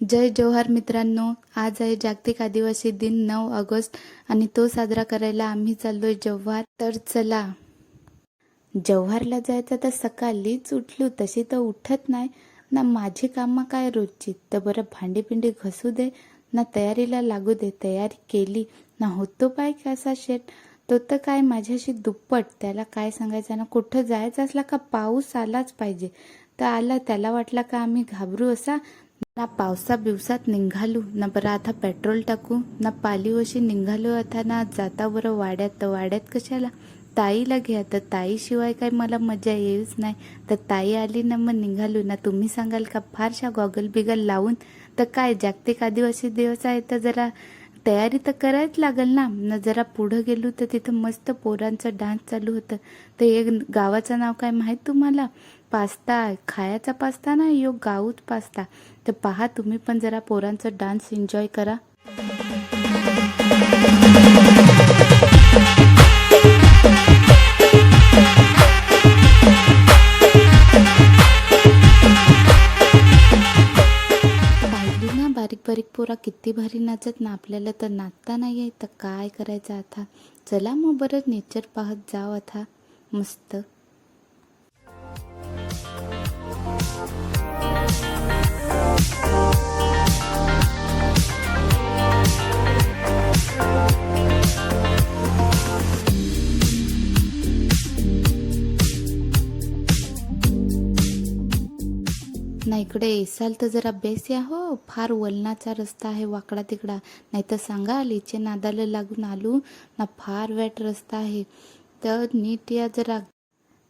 जय जोहार मित्रांनो आज आहे जागतिक आदिवासी दिन नऊ ऑगस्ट आणि तो साजरा करायला आम्ही चाललोय जव्हार तर चला. जव्हारला जायचं तर सकाळीच उठलो तशी तर उठत नाही. ना माझी कामं काय रोजची? तर बरं भांडीपिंडी घसू दे ना तयारीला लागू दे. तयारी केली ना होतो पाय कसा शेट? तो तर काय माझ्याशी दुप्पट? त्याला काय सांगायचं? ना कुठं जायचं असला का पाऊस आलाच पाहिजे. तर आला त्याला वाटला का आम्ही घाबरू असा? ना पावसा बिवसात निघालू ना बरं आता पेट्रोल टाकू ना पालीवशी निघालो आता ना जाता बरं वाड्यात तर वाड्यात कशाला? ताईला घ्या तर ताईशिवाय काय मला मजा येऊच नाही. तर ताई आली ना मग निघालो. ना तुम्ही सांगाल का फारशा गॉगल बिगल लावून? तर काय जागतिक आदिवासी दिवस आहे तर जरा तयारी तर करायच लागेल ना. न जरा पुढं गेलो तर तिथं मस्त पोरांचा डान्स चालू होतं. तर एक गावाचं नाव काय माहीत तुम्हाला? पास्ता खायचा पास्ता ना यो गाऊच पास्ता. तर पहा तुम्ही पण जरा पोरांचा डान्स एन्जॉय करा. ना बारीक बारीक पोरा किती भारी नाचत ना आपल्याला तर नाचता नाही आहे तर काय करायचं आता? चला मग बरं नेचर पाहत जाव आता. मस्त. नाही इकडे येसाल तर जरा बेस या हो फार वलनाचा रस्ता आहे वाकडा तिकडा. नाही तर सांगा लिचे नादाला लागून आलो ना फार वाईट रस्ता आहे. तर नीट या जरा.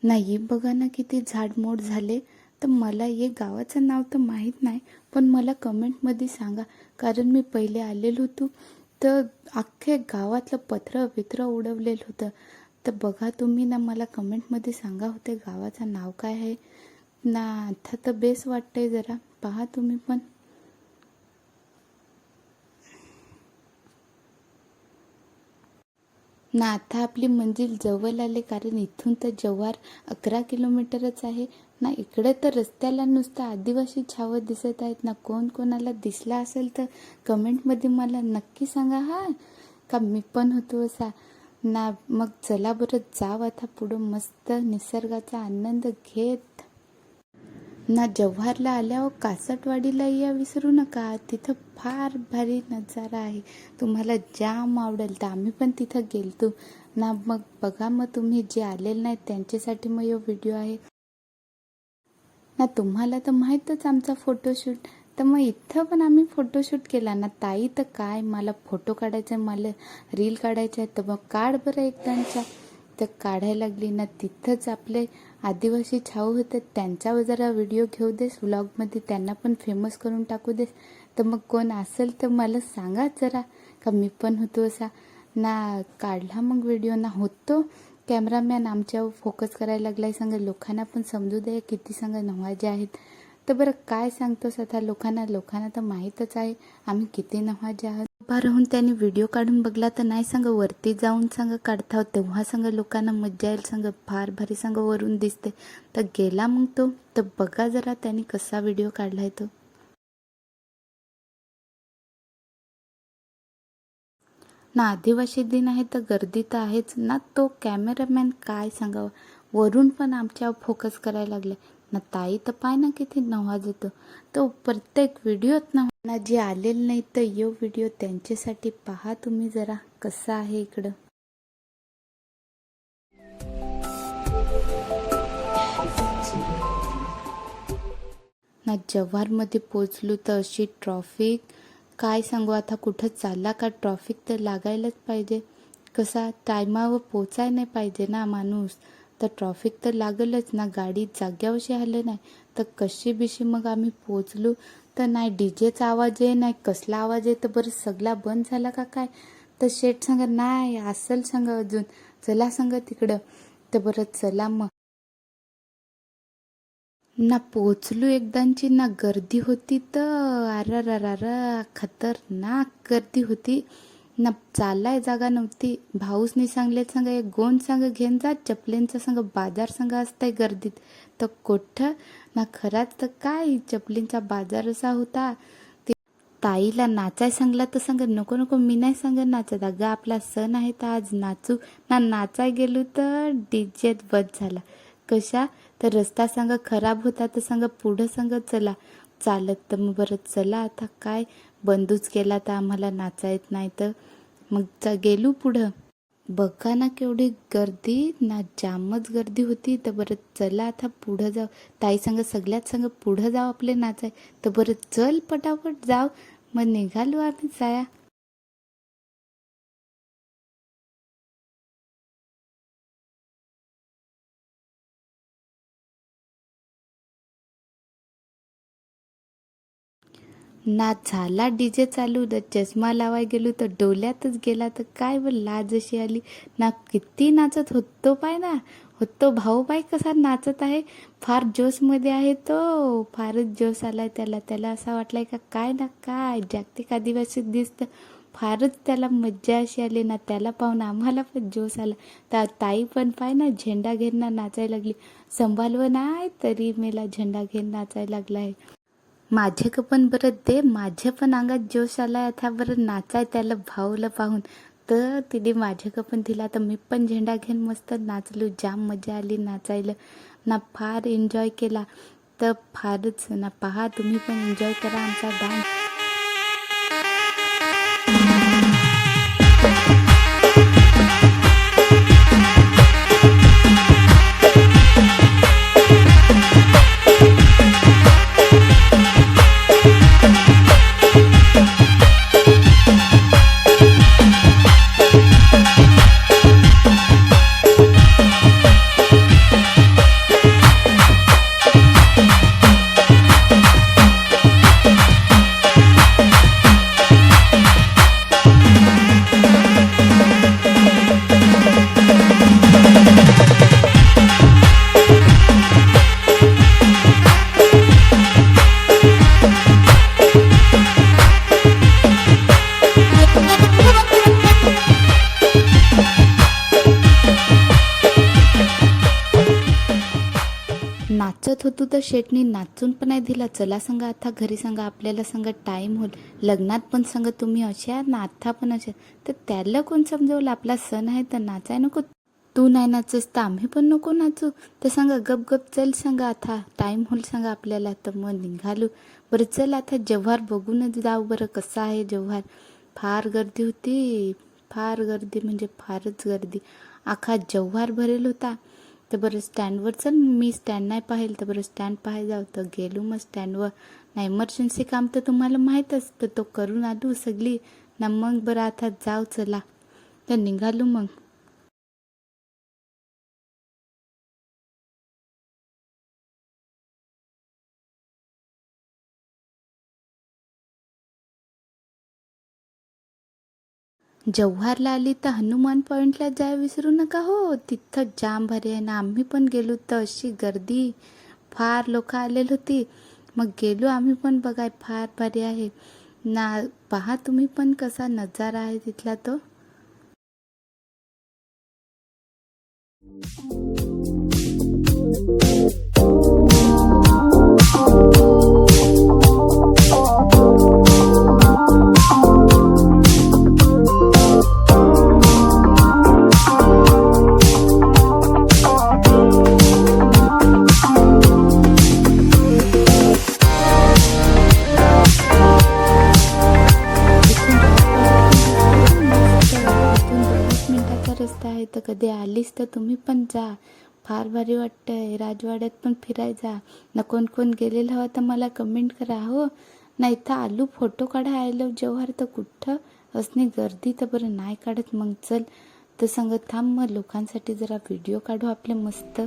नाही बघा ना किती झाडमोड झाले. तर मला हे गावाचं नाव तर माहीत नाही पण मला कमेंटमध्ये सांगा कारण मी पहिले आलेलो होतो तर अख्खे गावातलं पत्र वित्र उडवलेलं होतं. तर बघा तुम्ही ना मला कमेंटमध्ये सांगा होते गावाचं नाव काय आहे? ना आता तर बेस वाटतंय जरा. पहा तुम्ही पण. ना आता आपली मंजिल जवळ आले कारण इथून तर जव्हार अकरा किलोमीटरच आहे. ना इकडे तर रस्त्याला नुसतं आदिवासी छावं दिसत आहेत. ना कोण कोणाला दिसला असेल तर कमेंटमध्ये मला नक्की सांगा हा. का मी पण होतो असा. ना मग चला बरं जाव आता पुढं. मस्त निसर्गाचा आनंद घेत. ना जव्हारला आल्यावर कासटवाडीला या विसरू नका. तिथं फार भारी नजारा आहे. तुम्हाला जाम आवडेल. तर आम्ही पण तिथं गेलतो. ना मग बघा मग तुम्ही जे आलेले नाहीत त्यांच्यासाठी मग यो व्हिडिओ आहे. ना तुम्हाला तर माहीतच आमचा फोटोशूट. तर मग इथं पण आम्ही फोटोशूट केला. ना ताई तर काय? मला फोटो काढायचा मला रील काढायचं आहे तर मग काढ बरं एकदांचा तर काढायला लागली ना तिथंच आपले आदिवासी छाऊ होते त्यांचा जरा व्हिडिओ घेऊ देस व्लॉगमध्ये त्यांना पण फेमस करून टाकू देस. तर मग कोण असेल तर मला सांगा जरा का मी पण होतो असा. ना काढला मग व्हिडिओ ना होतो. कॅमेरामॅन आमच्यावर फोकस करायला लागलाय सांगा लोकांना पण समजू दे किती सांगा नवाजे आहेत. तर बरं काय सांगतोस आता लोकांना? लोकांना तर माहीतच आहे आम्ही किती नवाजे आहोत. उभा राहून त्यांनी व्हिडिओ काढून बघला तर नाही सांग वरती जाऊन सांग काढता तेव्हा सांग लोकांना मज्जा येईल सांग फार भारी सांग वरून दिसते तर गेला मग तो. तर बघा जरा त्याने कसा व्हिडिओ काढलाय तो. ना आदिवासी दिन आहे तर गर्दी तर आहेच. ना तो कॅमेरामॅन काय सांगावं? वरून पण आमच्यावर फोकस करायला लागले ना ताई तर पाय ना किती नवाज येतो तो प्रत्येक व्हिडिओत ना ना जे आलेले नाही तर यो व्हिडिओ त्यांच्यासाठी पहा तुम्ही जरा कसा आहे इकडं. ना जव्हारमध्ये पोचलो तर अशी ट्रॉफिक. काय सांगू आता कुठं चालला का ट्रॉफिक तर लागायलाच पाहिजे. कसा टायमावर पोचाय नाही पाहिजे ना माणूस. तर ट्रॉफिक तर लागलच ना. गाडी जाग्यावशी आलं नाही. तर कशी बिशी मग आम्ही पोचलो तर नाही डी जेचा आवाज आहे नाही कसला आवाज आहे? तर बरं सगळा बंद झाला का काय? तर शेट सांगा नाही असेल सांगा अजून. चला सांगा तिकडं. तर बरं चला मग. ना पोचलो एकदांची. ना गर्दी होती तर. अर खतरनाक गर्दी होती. ना चाललाय जागा नव्हती. भाऊसनी सांगले सांग एक गोंद सांग घेऊन जा चपलींचा सांग बाजार सांग असतंय गर्दीत. तर कोठं? ना खराच तर काय? चपलींचा बाजार असा होता. ताईला नाचाय सांगला तर सांग नको नको मी नाही सांग नाचत. अगं आपला सण आहे तर आज नाचू. ना नाचाय गेलो तर डीजेत बस झाला. कशा? तर रस्ता सांग खराब होता तर सांग पुढं सांग चला. चालत तर मग बरं चला आता काय? बंदूच केला तर आम्हाला नाचा येत नाही तर मग गेलो पुढं. बघा ना केवढी गर्दी ना जामच गर्दी होती. तर बरं चला आता पुढं जाऊ. ताई संग सगळ्यात संग पुढं जाऊ आपले नाचाय. तर बरं चल पटापट जाऊ. मग निघालो आम्ही जाया. ना झाला डी जे चालू तर चष्मा लावाय गेलो तर डोल्यातच गेला तर काय व लाज अशी आली. ना किती नाचत होतो पाय ना होतो भाऊ बाई कसा नाचत आहे. फार जोशमध्ये आहे तो फारच जोश आलाय त्याला. त्याला असा वाटलाय का काय ना काय जागतिक आदिवासी दिसतं. फारच त्याला मज्जा अशी आली ना त्याला पाहून आम्हाला पण जोश आला. तर ताई पण पाय ना झेंडा घेऊन ना नाचायला लागली. संभालवं नाही तरी मेला झेंडा घेऊन नाचायला लागला आहे माझे का पण बरं दे. माझ्या पण अंगात जोश आलाय. आता बरं नाचाय त्याला भाऊला पाहून. तर तिने माझे पण दिला. तर मी पण झेंडा घेऊन मस्त नाचलो. जाम मजा आली नाचायला. ना फार एन्जॉय केला. तर फारच ना पहा तुम्ही पण एन्जॉय करा आमचा डान्स नाचत होतो तर शेटनी नाचून पण नाही दिला. चला सांगा आता घरी सांगा आपल्याला सांगा टाईम होईल. लग्नात पण सांगा तुम्ही अशा ना आत्ता पण अशा तर त्याला कोण समजवलं? आपला सण आहे तर नाचाय नको. तू नाही नाचस तर आम्ही पण नको नाचू. तर सांगा गप गप चल सांगा आता टाईम होईल सांगा आपल्याला. तर मग निघालो. बरं चल आता जव्हार बघूनच जाऊ बरं कसं आहे जव्हार. फार गर्दी होती. फार गर्दी म्हणजे फारच गर्दी. आखा जव्हार भरेल होता. तर बरं स्टँडवर चल मी स्टँड नाही पाहिलं तर बरं स्टँड पाहायला जाऊ तर गेलो मग स्टँडवर. नाही इमर्जन्सी काम तर तुम्हाला माहीतच तर तो करून आलो सगळी. ना मग बरं आता जाऊ चला. तर निघालो मग. जव्हारला आली तर हनुमान पॉईंटला जाय विसरू नका हो. तिथं जाम भारी आहे ना. आम्ही पण गेलो तर अशी गर्दी. फार लोक आलेली होती. मग गेलो आम्ही पण. बघाय फार भारी आहे. ना पहा तुम्ही पण कसा नजारा आहे तिथला तो. तर कधी आलीस तर तुम्ही पण जा. फार भारी वाटतंय. राजवाड्यात पण फिरायचा ना कोण कोण गेलेलं हवं तर मला कमेंट करा हो. ना इथं आलू फोटो काढा आयलो जव्हार तर कुठं? असणे गर्दी तर बरं नाही काढत मग चल. तर सांगत थांब मग लोकांसाठी जरा व्हिडिओ काढू आपले मस्त. ना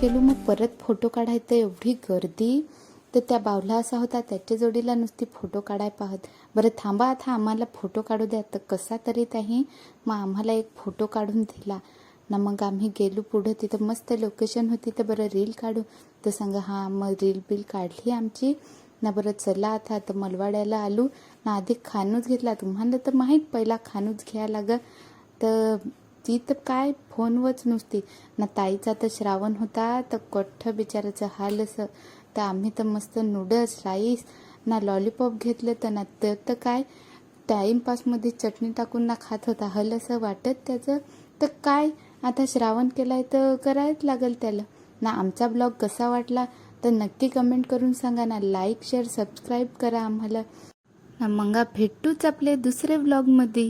गेलो मग परत फोटो काढायचं एवढी गर्दी. तर त्या बावला असा होता त्याच्या जोडीला नुसती फोटो काढाय पाहत. बरं थांबा आता आम्हाला फोटो काढू द्या. तर कसा तरी त्याही मग आम्हाला एक फोटो काढून दिला. ना मग आम्ही गेलो पुढं तिथं मस्त लोकेशन होती तर बरं रील काढू. तर सांगा हां मग रील बिल काढली आमची. ना बरं चला आता तर मलवाड्याला आलो. ना आधी खानूच घेतला. तुम्हाला तर माहीत पहिला खानूच घ्यायला लागं. तर ती तर काय फोनवरच नुसती. ना ताईचा तर श्रावण होता तर कठ्ठ बिचाराचं हाल असं. तर आम्ही तर मस्त नूडल्स राईस ना लॉलीपॉप घेतलं तर ना तर तर काय. टाईमपासमध्ये चटणी टाकून ना खात होता हल असं वाटत त्याचं. तर काय आता श्रावण केलाय तर करायच लागेल त्याला. ना आमचा ब्लॉग कसा वाटला तर नक्की कमेंट करून सांगा. ना लाईक शेअर सबस्क्राईब करा आम्हाला. ना मंगा भेटूच आपले दुसरे ब्लॉगमध्ये